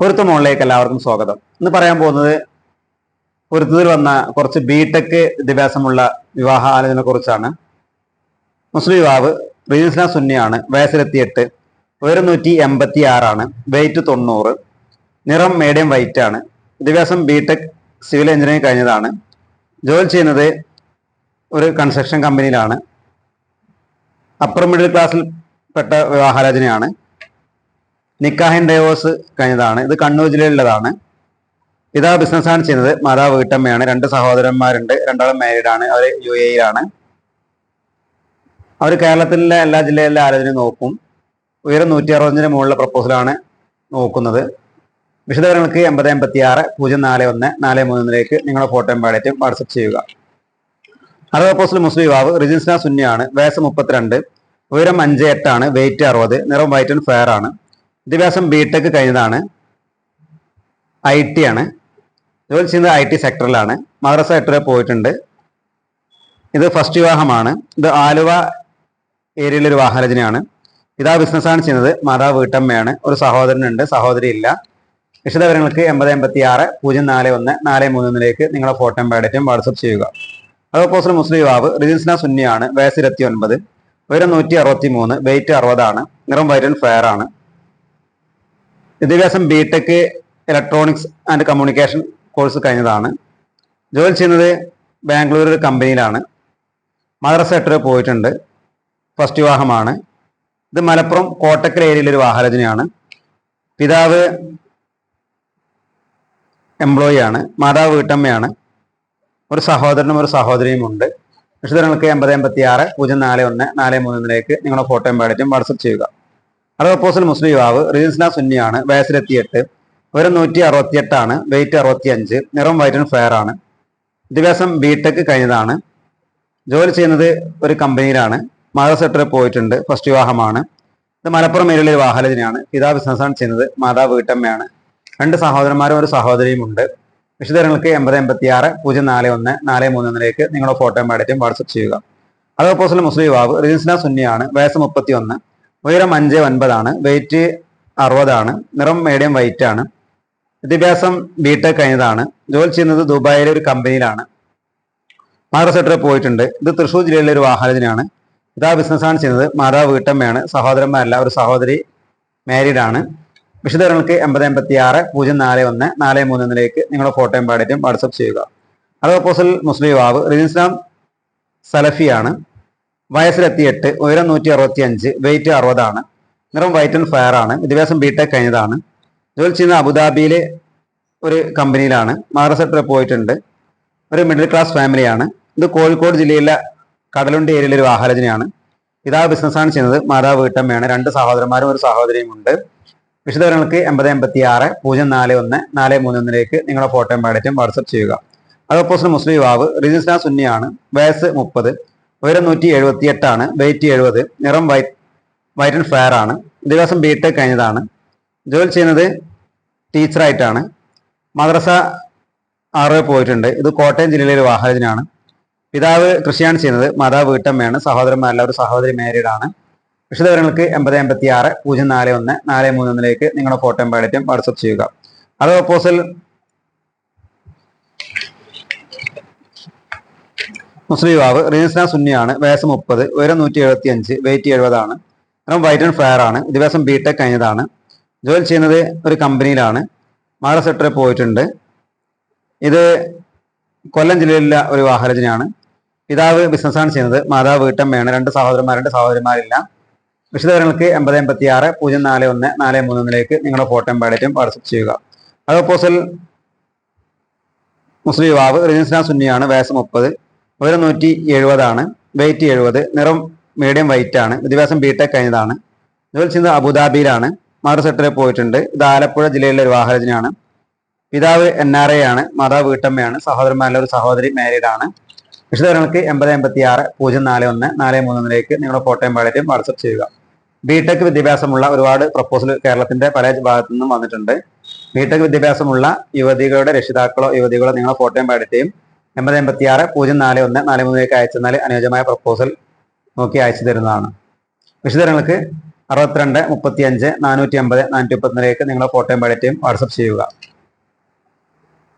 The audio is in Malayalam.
പൊരുത്ത മോളിലേക്ക് എല്ലാവർക്കും സ്വാഗതം. ഇന്ന് പറയാൻ പോകുന്നത് പൊരുത്തത്തിൽ വന്ന കുറച്ച് ബിടെക് വിദ്യാഭ്യാസമുള്ള വിവാഹ ആലോചനയെ കുറിച്ചാണ്. മുസ്ലിം യുവാവ് റീജിസ്ന സുന്നിയാണ് വയസ്സിലെത്തിയെട്ട് ഉയരം നൂറ്റി എൺപത്തി ആറാണ് വെയിറ്റ് തൊണ്ണൂറ് നിറം മീഡിയം വൈറ്റ് ആണ്. വിദ്യാഭ്യാസം ബിടെക് സിവിൽ എഞ്ചിനീയറിംഗ് കഴിഞ്ഞതാണ്. ജോലി ചെയ്യുന്നത് ഒരു കൺസ്ട്രക്ഷൻ കമ്പനിയിലാണ് അപ്പർ മിഡിൽ ക്ലാസ്സിൽ പെട്ട വിവാഹാലോചനയാണ്. നിക്കാഹിൻ ഡൈവോഴ്സ് കഴിഞ്ഞതാണ്. ഇത് കണ്ണൂർ ജില്ലയിലുള്ളതാണ്. പിതാവ് ബിസിനസ്സാണ് ചെയ്യുന്നത്. മാതാവ് വീട്ടമ്മയാണ്. രണ്ട് സഹോദരന്മാരുണ്ട്. രണ്ടാളും മാരീഡാണ് അവർ യു എയിലാണ് അവർ കേരളത്തിലെ എല്ലാ ജില്ലയിലെ ആരോചനയും നോക്കും. ഉയരം നൂറ്റി അറുപതിന് മുകളിലെ പ്രപ്പോസലാണ് നോക്കുന്നത്. വിശദവിവരങ്ങൾക്ക് എൺപത് എൺപത്തി ആറ് പൂജ്യം നാല് ഒന്ന് നാല് മൂന്നിലേക്ക് നിങ്ങളുടെ ഫോട്ടോയും പാടേറ്റും വാട്സപ്പ് ചെയ്യുക. അറുപത് പ്രപ്പോസൽ മുസ്ലിം യുവാവ് റിജിൻസ്ന സുന്നിയാണ്. വയസ്സ് മുപ്പത്തിരണ്ട്. ഉയരം അഞ്ച് എട്ടാണ്. വെയിറ്റ് അറുപത്. നിറം വൈറ്റ് ആൻഡ് ഫെയർ ആണ്. വിദ്യാഭ്യാസം ബി ടെക് കഴിഞ്ഞതാണ്. ഐ ടി ആണ്. ജോലി ചെയ്യുന്നത് ഐ ടി സെക്ടറിലാണ് മദ്രസ വരെ പോയിട്ടുണ്ട്. ഇത് ഫസ്റ്റ് വിവാഹമാണ്. ഇത് ആലുവ ഏരിയയിലൊരു വാഹനരചനയാണ് ഇതാ ബിസിനസ്സാണ് ചെയ്യുന്നത്. മാതാവ് വീട്ടമ്മയാണ്. ഒരു സഹോദരനുണ്ട്. സഹോദരി ഇല്ല. വിശദവിവരങ്ങൾക്ക് എൺപത് എൺപത്തി ആറ് പൂജ്യം നാല് ഒന്ന് നാല് മൂന്നിലേക്ക് നിങ്ങളുടെ ഫോട്ടോയും ബയോഡേറ്റും വാട്സപ്പ് ചെയ്യുക. അതോപ്പോസിൽ മുസ്ലിം യുവാവ് റിജിൻസ്ന സുന്നിയാണ്. വയസ്സ് ഇരുപത്തി ഒൻപത് ഉയരം നൂറ്റി അറുപത്തി മൂന്ന് വെയിറ്റ് അറുപതാണ്. നിറം ആൻഡ് ഫെയർ ആണ്. വിദ്യാഭ്യാസം B tech electronics and communication course കഴിഞ്ഞതാണ്. ജോലി ചെയ്യുന്നത് ബാംഗ്ലൂർ ഒരു കമ്പനിയിലാണ്. മദ്രസ എട്ട് പോയിട്ടുണ്ട്. ഫസ്റ്റ് വിവാഹമാണ്. ഇത് മലപ്പുറം കോട്ടക്കൽ ഏരിയയിലൊരു വാഹരചനയാണ് പിതാവ് എംപ്ലോയി ആണ്. മാതാവ് വീട്ടമ്മയാണ്. ഒരു സഹോദരനും ഒരു സഹോദരിയും ഉണ്ട്. വിശദങ്ങൾക്ക് എൺപത് എൺപത്തി ആറ് പൂജ്യം നാല് ഒന്ന് നാല് മൂന്നിലേക്ക് നിങ്ങളുടെ ഫോട്ടോയും പാടറ്റും വാട്സപ്പ് ചെയ്യുക. അത് ഓപ്പോസിൽ മുസ്ലിം യുവാവ് റീസ്ന സുന്നിയാണ് വയസ്സിലെത്തിയെട്ട്. ഉയരം നൂറ്റി അറുപത്തിയെട്ടാണ് വെയിറ്റ് അറുപത്തി അഞ്ച് നിറം വൈറ്റ് ഫെയർ ആണ്. വിദ്യാഭ്യാസം ബിടെക് കഴിഞ്ഞതാണ്. ജോലി ചെയ്യുന്നത് ഒരു കമ്പനിയിലാണ്. മദ്രസ സെക്ടറിൽ പോയിട്ടുണ്ട് ഫസ്റ്റ് വിവാഹമാണ്. ഇത് മലപ്പുറം ഏരിയയിലെ ഒരു വാഹനജനാണ് പിതാ ബിസിനസ്സാണ് ചെയ്യുന്നത് മാതാ വീട്ടമ്മയാണ്. രണ്ട് സഹോദരന്മാരും ഒരു സഹോദരിയും ഉണ്ട്. വിശദങ്ങൾക്ക് എൺപത് എൺപത്തി ആറ് പൂജ്യം നാല് ഒന്ന് നാല് മൂന്ന് ഒന്നിലേക്ക് നിങ്ങളുടെ ഫോട്ടോയും വാട്സപ്പ് ചെയ്യുക. അത് ഓപ്പോസിൽ മുസ്ലിം യുവാവ് റിജിൻസ്ന സുന്നിയാണ് വയസ്സ് മുപ്പത്തി ഒന്ന് ഉയരം അഞ്ച് ഒൻപതാണ് വെയിറ്റ് അറുപതാണ് നിറം മീഡിയം വൈറ്റ് ആണ്. വിദ്യാഭ്യാസം ബിടെക് കഴിഞ്ഞതാണ്. ജോലി ചെയ്യുന്നത് ദുബായിലെ ഒരു കമ്പനിയിലാണ്. മാതാ സെക്ടറിൽ പോയിട്ടുണ്ട്. ഇത് തൃശ്ശൂർ ജില്ലയിലെ ഒരു വാഹനത്തിനാണ് ഇതാ ബിസിനസ്സാണ് ചെയ്യുന്നത്. മാതാവ് വീട്ടമ്മയാണ്. സഹോദരന്മാരല്ല ഒരു സഹോദരി മാരീഡ് ആണ്. വിശദങ്ങൾക്ക് എൺപത് എൺപത്തി ആറ് പൂജ്യം നാല് ഒന്ന് നാല് മൂന്നിലേക്ക് നിങ്ങളുടെ ഫോട്ടോയും പാടിയിട്ടും വാട്സപ്പ് ചെയ്യുക. അത് ഓപ്പോസിൽ മുസ്ലിം യുവാവ്. റിജിസ്ലാം സലഫിയാണ്. വയസ്സിലെത്തിയെട്ട് ഉയരം നൂറ്റി അറുപത്തി അഞ്ച് വെയിറ്റ് അറുപതാണ്. നിറം വൈറ്റ് ആൻഡ് ഫയർ ആണ്. വിദ്യാഭ്യാസം ബിടെക് കഴിഞ്ഞതാണ്. ജോലി ചെയ്യുന്ന അബുദാബിയിലെ ഒരു കമ്പനിയിലാണ്. മഹാരാഷ്ട്രത്തിൽ പോയിട്ടുണ്ട്. ഒരു മിഡിൽ ക്ലാസ് ഫാമിലിയാണ് ഇത് കോഴിക്കോട് ജില്ലയിലെ കടലുണ്ടി ഏരിയയിലെ ഒരു ആഹാരജനയാണ്. പിതാവ് ബിസിനസ്സാണ് ചെയ്യുന്നത്. മാതാവ് വീട്ടമ്മയാണ്. രണ്ട് സഹോദരന്മാരും ഒരു സഹോദരിയും ഉണ്ട്. വിശദവിവരങ്ങൾക്ക് എൺപത് എൺപത്തി ആറ് പൂജ്യം നാല് ഒന്ന് നാല് മൂന്ന് ഒന്നിലേക്ക് നിങ്ങളുടെ ഫോട്ടോയും പാടറ്റും വാട്സപ്പ് ചെയ്യുക. അത് ഓപ്പോസിറ്റ് മുസ്ലിം യുവാവ് റിജിസ്ന സുന്നിയാണ്. വയസ്സ് മുപ്പത്. ഉയരം നൂറ്റി എഴുപത്തി എട്ടാണ് വെയിറ്റ് എഴുപത്. നിറം വൈറ്റ് വൈറ്റ് ആൻഡ് ഫെയർ ആണ്. ദിവസം ബി ടെക് കഴിഞ്ഞതാണ്. ജോലി ചെയ്യുന്നത് ടീച്ചറായിട്ടാണ് മദ്രസ ആറ് പോയിട്ടുണ്ട്. ഇത് കോട്ടയം ജില്ലയിലെ വാഹനത്തിനാണ്. പിതാവ് കൃഷിയാണ് ചെയ്യുന്നത്. മാതാവ് വീട്ടമ്മയാണ്. സഹോദരന്മാരല്ല ഒരു സഹോദരി മാരീഡ് ആണ്. വിശദവിവരങ്ങൾക്ക് എൺപത് എൺപത്തി ആറ് പൂജ്യം നാല് ഒന്ന് നാല് മൂന്ന് ഒന്നിലേക്ക് നിങ്ങളുടെ ഫോട്ടോയും പാടറ്റും വാട്സപ്പ് ചെയ്യുക. അത് ഓപ്പോസിൽ മുസ്ലിം യുവാവ് റീസ്ന സുന്നിയാണ്. വയസ്സ് മുപ്പത് ഉയരം നൂറ്റി എഴുപത്തി അഞ്ച് വെയിറ്റ് എഴുപതാണ്. നിറം വൈറ്റ് ആൻഡ് ഫയർ ആണ്. ദിവസം ബിടെക് കഴിഞ്ഞതാണ്. ജോലി ചെയ്യുന്നത് ഒരു കമ്പനിയിലാണ്. മഹാരാഷ്ട്ര സെക്ടറിൽ പോയിട്ടുണ്ട്. ഇത് കൊല്ലം ജില്ലയിലെ ഒരു വാഹനജനാണ്. പിതാവ് ബിസിനസ്സാണ് ചെയ്യുന്നത്. മാതാവ് വീട്ടമ്മയാണ്. രണ്ട് സഹോദരന്മാരുണ്ട് സഹോദരിമാരില്ല. വിശദവിവരങ്ങൾക്ക് എൺപത് എൺപത്തി ആറ് പൂജ്യം നാല് ഒന്ന് നാല് മൂന്ന് ഒന്നിലേക്ക് നിങ്ങളുടെ ഫോട്ടോയും പാടറ്റും വാട്സപ്പ് ചെയ്യുക. അത് ഓപ്പോസിൽ മുസ്ലിം യുവാവ് റിജിൻസ്ന സുന്നിയാണ്. വയസ്സ് മുപ്പത് ഉയരം നൂറ്റി എഴുപതാണ്. വെയിറ്റ് എഴുപത്. നിറം മീഡിയം വൈറ്റ് ആണ്. വിദ്യാഭ്യാസം ബി ടെക് കഴിഞ്ഞതാണ്. ജോലി ചെയ്യുന്നത് അബുദാബിയിലാണ്. മാറുസെട്ടറിൽ പോയിട്ടുണ്ട്. ഇത് ആലപ്പുഴ ജില്ലയിലെ ഒരു വാഹനജനാണ് പിതാവ് എൻ ആർ എ ആണ്. മാതാവ് വീട്ടമ്മയാണ്. സഹോദരന്മാരിലെ ഒരു സഹോദരി മാരീഡ് ആണ്. വിശദവിവരങ്ങൾക്ക് എൺപത് എൺപത്തി ആറ് പൂജ്യം നാല് ഒന്ന് നാല് മൂന്നിലേക്ക് നിങ്ങളുടെ ഫോട്ടോയും പാടറ്റും വാട്സപ്പ് ചെയ്യുക. ബിടെക് വിദ്യാഭ്യാസമുള്ള ഒരുപാട് പ്രപ്പോസൽ കേരളത്തിന്റെ പല ഭാഗത്തു നിന്നും വന്നിട്ടുണ്ട്. ബിടെക് വിദ്യാഭ്യാസമുള്ള യുവതികളുടെ രക്ഷിതാക്കളോ യുവതികളോ നിങ്ങളുടെ ഫോട്ടോയും പാടറ്റും എൺപത് എൺപത്തി ആറ് പൂജ്യം നാല് ഒന്ന് നാല് മൂന്നിലേക്ക് അയച്ചെന്നാൽ അനുയോജ്യമായ പ്രപ്പോസൽ നോക്കി അയച്ചു തരുന്നതാണ്. വിശദങ്ങൾക്ക് അറുപത്തിരണ്ട് മുപ്പത്തി അഞ്ച് നാനൂറ്റി അമ്പത് നാനൂറ്റി മുപ്പത്തിലേക്ക് നിങ്ങളുടെ ഫോട്ടോയും ബയോഡേറ്റയും വാട്സപ്പ് ചെയ്യുക.